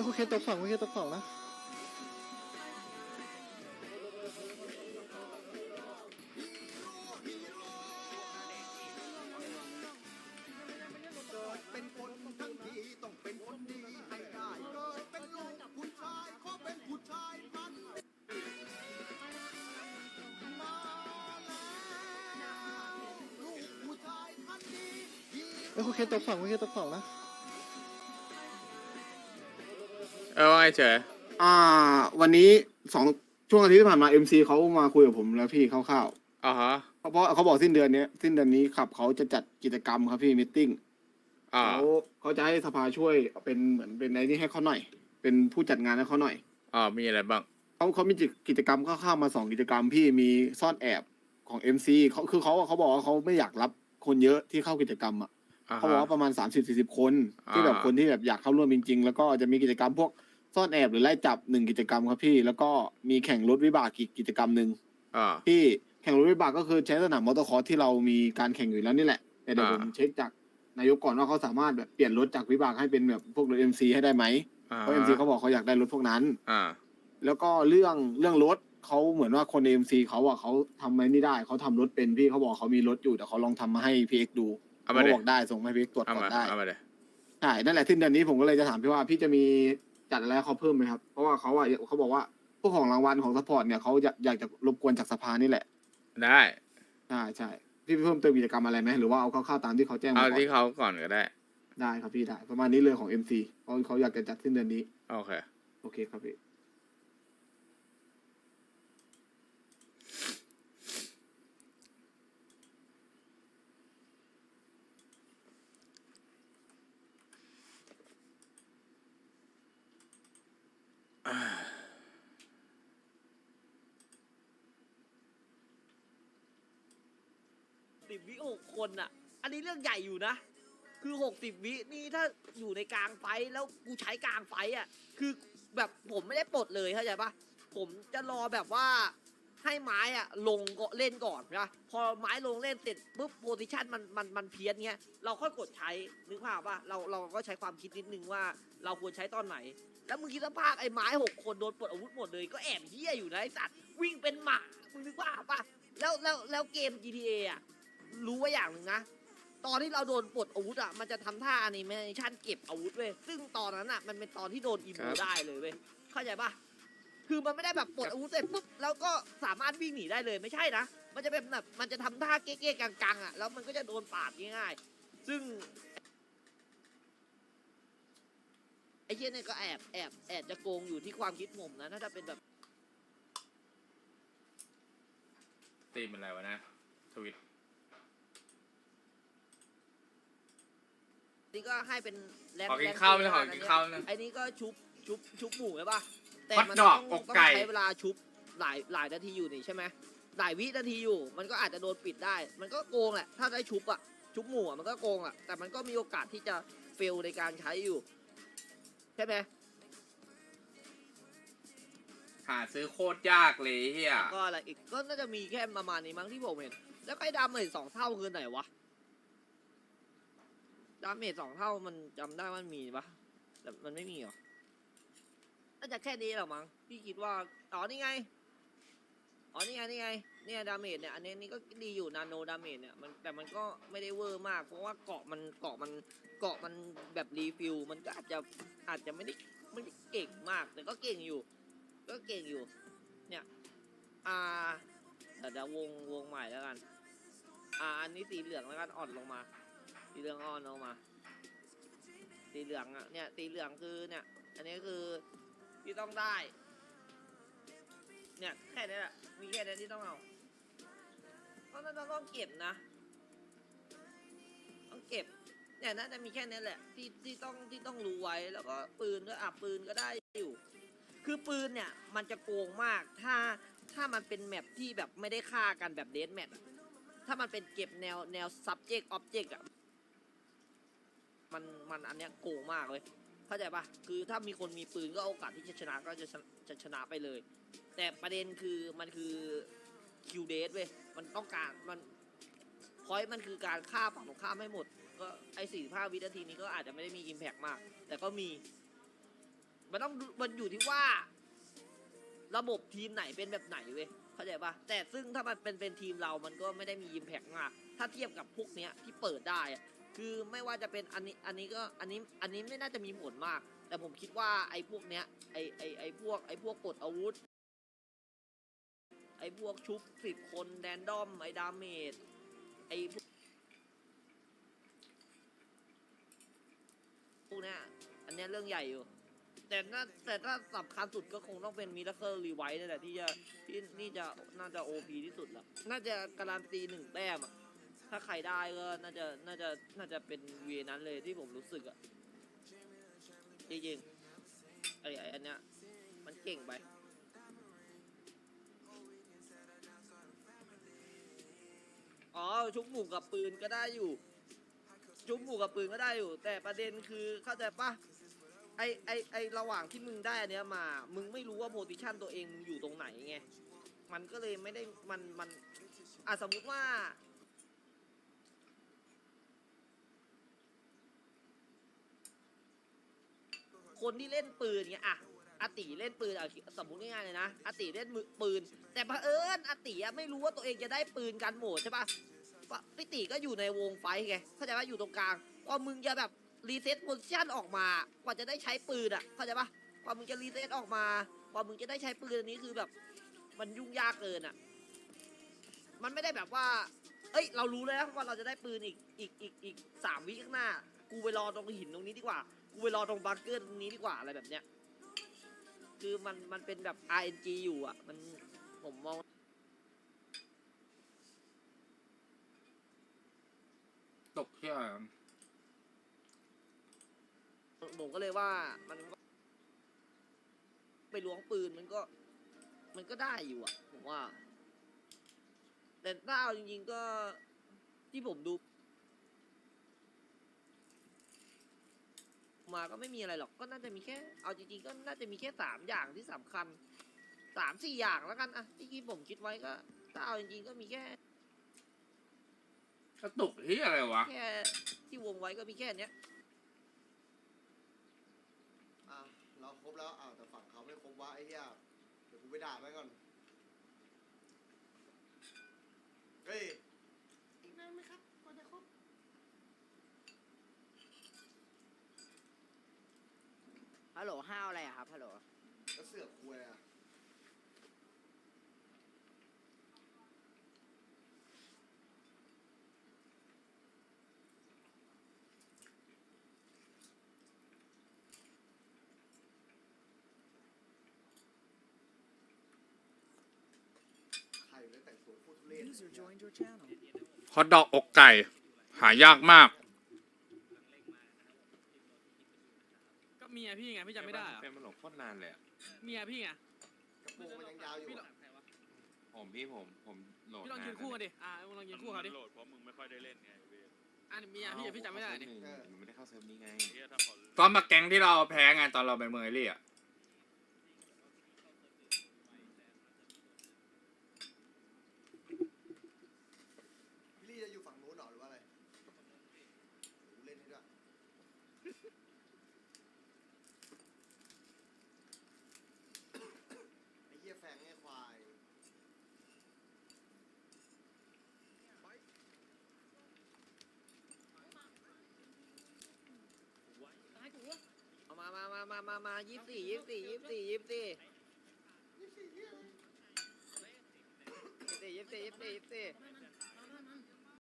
อ้ยคุณเคตกฝั่งคุณเคตกฝั่งนะเป็นคนทั้งทีต้องเป็นคนดีให้ได้เกิดเป็นลูกผู้ชายขอเป็นผู้ชายพันมาแล้วลูกผู้ชายพันดีเอ้ยคุณเคตกฝั่งคุณเคตกฝั่งนะ ออว่าไงเฉยอ่า วันนี้สองช่วงอาทิตย์ที่ผ่านมา MC เขามาคุยกับผมแล้วพี่คร่าวอ๋อฮะๆเพราะเขาบอกสิ้นเดือนเนี้ยสิ้นเดือนนี้ขับเขาจะจัดกิจกรรมครับพี่มิทติ้งอ่าเขาเขาจะให้สภาช่วยเป็นเหมือนเป็นไอ้นี่ให้เขาหน่อย เป็นผู้จัดงานให้เขาหน่อยอ่ามีอะไรบ้างเขาเขามีกิจกรรมคร่าวๆมาสองกิจกรรมพี่มีซ่อนแอบของ MC เขาคือเขาเขาบอกว่าเขาไม่อยากรับคนเยอะที่เข้ากิจกรรมอะ อ่าเขาบอกฮะว่าประมาณสามสิบสี่สิบคน ที่แบบอ่า คนที่แบบอยากเข้าร่วมจริงๆ แล้วก็จะมีกิจกรรมพวก ซ่อนแอบหรือไล่จับหนึ่งกิจกรรมครับพี่ แล้วก็มีแข่งรถวิบากอีกกิจกรรมหนึ่งอ่า ที่แข่งรถวิบากก็คือใช้สนามมอเตอร์คอร์สที่เรามีการแข่งอยู่แล้วนี่แหละแต่เดี๋ยวอ่า ผมเช็คจากนายกก่อนว่าเขาสามารถแบบเปลี่ยนรถจากวิบากให้เป็นแบบพวกรถเอ็มซีให้ได้ไหมอ่าเพราะเอ็มซีเขาบอกเขาอยากได้รถพวกนั้น อ่า แล้วก็เรื่องเรื่องรถเขาเหมือนว่าคนเอ็มซีเขาอะเขาทำไว้นี่ได้เขาทำรถเป็นพี่เขาบอกเขามีรถอยู่แต่เขาลองทำมาให้พีเอ็กดูเอามาเขาเดี๋บอกได้ส่งมาให้พีเอ็กตรวจเอาก่อมานได้เอามาเดี๋ยวใช่นั่นแหละสิ้นเดือนนี้ผมก็เลยจะถามพี่ว่าพี่จะมี จัดอะไรให้เขาเพิ่มไหมครับ เพราะว่าเขาอะเขาบอกว่าพวกของรางวัลของสปอร์ตเนี่ยเขาอยากอยากจะรบกวนจากสภานี่แหละได้ ใช่ใช่พี่เพิ่มเติมกิจกรรมอะไรไหมหรือว่าเอาคร่าวๆตามที่เขาแจ้งเอามาก่อนที่เขาก่อนก็ได้ ได้ครับพี่ได้ประมาณนี้เลยของ MC เขาเขาอยากจะจัดสิ้นเดือนนี้โอเค โอเคครับพี่ สิบวิหกคนอะ อันนี้เรื่องใหญ่อยู่นะ คือหกสิบวินี่ถ้าอยู่ในกลางไฟแล้วกูใช้กลางไฟอะ คือแบบผมไม่ได้ปลดเลยเข้าใจปะผมจะรอแบบว่าให้ไม้อะลงก็เล่นก่อนนะพอไม้ลงเล่นเสร็จปุ๊บโพซิชันมันมันมันเพี้ยนเงี้ยเราค่อยกดใช้นึกภาพว่าเราเราก็ใช้ความคิดนิดนึงว่าเราควรใช้ตอนไหน แล้วมึงคิดสภาพไอ้ไม้หกคนโดนปลดอาวุธหมดเลยก็แอบเฮี้ยอยู่นะไอ้สัตว์วิ่งเป็นหมามึงนึกภาพปะแล้วแล้วแล้วเกม GTA อะ รู้ไว่อย่างหนึ่งนะ ตอนที่เราโดนปลดอาวุธอะมันจะทำท่าอนิเมชันเก็บอาวุธเว้ยซึ่งตอนนั้นอะมันเป็นตอนที่โดนอีโมครับ ได้เลยเว้ยเข้าใจปะคือมันไม่ได้แบบปลดอาวุธเสร็จปุ๊บแล้วก็สามารถวิ่งหนีได้เลยไม่ใช่นะมันจะเป็นแบบมันจะทำท่าเก๊ๆกังๆอะแล้วมันก็จะโดนปาดง่ายๆซึ่ง ไอ้เชี่ยเนี่ยก็แอบแอบแอบจะโกงอยู่ที่ความคิดผมนะ ถ้าจะเป็นแบบ ตีมอะไรวะนะทวิต นี่ก็ให้เป็นแรงขอกินแรงข้าวไม่ตีได้ขอนะกินเยข้าวนะไอ้นี่ก็ชุบชุบชุบหมูใช่ปะแต่ฮอทมันดต้ออกงอกต้องไก่ใช้เวลาชุบหลายหลายนาทีอยู่นี่ใช่ไหมหลายวินาทีอยู่ มันก็อาจจะโดนปิดได้ มันก็โกงแหละถ้าได้ชุบอะชุบหมูอะมันก็โกงอะแต่มันก็มีโอกาสที่จะเฟลในการใช้อยู่ ใช่ไหมหาซื้อโคตรยากเลยเฮียก็อะไรอีกก็น่าจะมีแค่ประมาณนี้มั้งที่ผมเห็น แล้วไอ้ดาเมจสองเท่าคือไหนวะ ดาเมจสองเท่ามันจำได้ว่ามันมีปะแต่มันไม่มีเหรอน่าจะแค่นี้แหละมั้งพี่คิดว่าอ๋อนี่ไงอ๋อนี่ไงนี่ไงเนี่ยดาเมจเนี่ยอันนี้นี่ก็ดีอยู่นาโนดาเมจเนี่ยมันแต่มันก็ไม่ได้เวอร์มาก เพราะว่าเกาะมันเกาะมันเกาะมันแบบรีฟิลมันก็อาจจะอาจจะไม่ได้ไม่ได้เก่งมาก แต่ก็เก่งอยู่ ก็เก่งอยู่ เนี่ยอ่าเดี๋ยวเดี๋ยววงวงใหม่แล้วกัน อ่าอันนี้สีเหลืองแล้วกันอ่อนลงมา สีเหลืองอ่อนลงมา สีเหลืองอะเนี่ยสีเหลืองคือเนี่ย อันนี้คือที่ต้องได้ เนี่ยแค่นี้แหละมีแค่นี้ที่ต้องเอาก็น่าจะต้องเก็บนะต้องเก็บเนี่ยน่าจะมีแค่นี้แหละที่ที่ต้องที่ต้องรู้ไว้แล้วก็ปืนก็อะปืนก็ได้อยู่ คือปืนเนี่ยมันจะโกงมากถ้าถ้ามันเป็นแมปที่แบบไม่ได้ฆ่ากันแบบเดสแมทถ้ามันเป็นเก็บแนวแนว subject object อะ มันมันอันเนี้ยโกงมากเลยเข้าใจปะคือถ้ามีคนมีปืนก็โอกาสที่จะชนะก็จะชนะจะชนะไปเลย แต่ประเด็นคือมันคือคิวเดสเว้ยมันต้องการมันพอยมันคือการฆ่าฝั่งตรงข้ามให้หมด ก็ไอ้สี่ห้าวินาทีนี้ก็อาจจะไม่ได้มีอิมแพกมาก แต่ก็มี มันต้องมันอยู่ที่ว่า ระบบทีมไหนเป็นแบบไหนเว้ยเข้าใจปะแต่ซึ่งถ้ามันเป็นเป็นทีมเรามันก็ไม่ได้มีอิมแพกมาก ถ้าเทียบกับพวกเนี้ยที่เปิดได้ คือไม่ว่าจะเป็นอันนี้อันนี้ก็อันนี้อันนี้ไม่น่าจะมีผลมาก แต่ผมคิดว่าไอ้พวกเนี้ยไอ้ไอ้ไอ้พวกไอ้พวกกดอาวุธ ไอ้พวกชุบสิบคนแดนดอมไอ้ดาเมจไอ้พวกพวกเนี้ยอันเนี้ยเรื่องใหญ่อยู่ แต่น่าแต่ถ้าสำคัญสุดก็คงต้องเป็นมิราเคิลรีไวท์นี่แหละที่จะที่นี่จะน่าจะโอพีที่สุดละน่าจะการันตีหนึ่งแต้มอะ ถ้าใครได้ก็น่าจะน่าจะน่าจะเป็นเวีนั้นเลยที่ผมรู้สึกอะจริงๆไอ้ไอ้อันเนี้ยมันเก่งไปอ๋อชุบหมู่กับปืนก็ได้อยู่ ชุบหมู่กับปืนก็ได้อยู่ แต่ประเด็นคือเข้าใจปะไอไอไอระหว่างที่มึงได้อันเนี้ยมา มึงไม่รู้ว่าโพซิชันตัวเองมึงอยู่ตรงไหนไงมันก็เลยไม่ได้มันมันอะสมมุติว่า คนที่เล่นปืนเงี้ยอะอาติเล่นปืนอะสมมติง่ายๆเลยนะอาติเล่นมือปืน แต่เผอิญอาติไม่รู้ว่าตัวเองจะได้ปืนกันโหมดใช่ปะปะพี่ติก็อยู่ในวงไฟไงเข้าใจว่าอยู่ตรงกลางพอมึงจะแบบรีเซ็ตโพซิชันออกมากว่าจะได้ใช้ปืนอะเข้าใจปะพอมึงจะรีเซ็ตออกมากว่ามึงจะได้ใช้ปืนอันนี้คือแบบ มันยุ่งยากเกินอะ มันไม่ได้แบบว่า เอ้ย เรารู้แล้วว่าเราจะได้ปืนอีกอีกอีกอีกสามวิข้างหน้า กูไปรอตรงหินตรงนี้ดีกว่า กูไปรอตรงบังเกอร์ตรงนี้ดีกว่าอะไรแบบเนี้ย คือมันมันเป็นแบบ RNG อยู่อะ มันผมมองตกเที่ยวผมก็เลยว่ามันก็ไปล้วงปืนมันก็ มันก็ได้อยู่อะ ผมว่า แต่ถ้าเอาจริงๆก็ที่ผมดู มาก็ไม่มีอะไรหรอกก็น่าจะมีแค่ เอาจริงๆก็น่าจะมีแค่สามอย่างที่สำคัญสามสี่อย่างแล้วกันอะที่ที่ผมคิดไว้ก็ถ้าเอาจริงๆก็มีแค่กระตุกที่อะไรวะแค่ที่วงไว้ก็มีแค่เนี้ยอะเราครบแล้วอ้าวแต่ฝั่งเขาไม่ครบวะไอ้เหี้ยเดี๋ยวกูไปด่าแม่งก่อนเฮ้ยอีกนานไหมครับกว่าจะครบ ฮัลโหลห้าวอะไรอะครับฮัลโหลแล้วเสือกคุยอะใครเลยแต่งตัวพูดทุเรศ User joined your channel ฮอตดอกอกไก่ หายากมาก ก็เมียพี่ไงพี่จำไม่ได้เหรอเป็นมันหลงโคตรนานเลยอะเมียพี่ไงกระโปรงมันยังยาวอยู่พี่ลออะงผมพี่ผมผมโหลดพี่ลองนานยืนคู่กันดิอ่ามึงลองยืนคู่เขาดิโหลดเพราะมึงไม่ค่อยได้เล่นไงเว้ยอ่าเมียพี่อะพี่จำไม่ได้ดิ เออมันไม่ได้เข้าเซิร์ฟนี้ไง เฮียถ้าเขา ตอนมาแก๊งที่เราแพ้ไงตอนเราไปเมืองไอรี่อะ พี่ลี่จะอยู่ฝั่งนู้นเหรอหรือว่าอะไรกูเล่นให้ด้วยไอ้เหี้ยแฟงไอ้ควาย เอา มามามามายี่สี่ยี่สิบสี่ยี่สิบสี่ยี่สิบสี่ยี่สิบสี่ยี่สิบสี่ยี่สิบสี่ยี่สิบสี่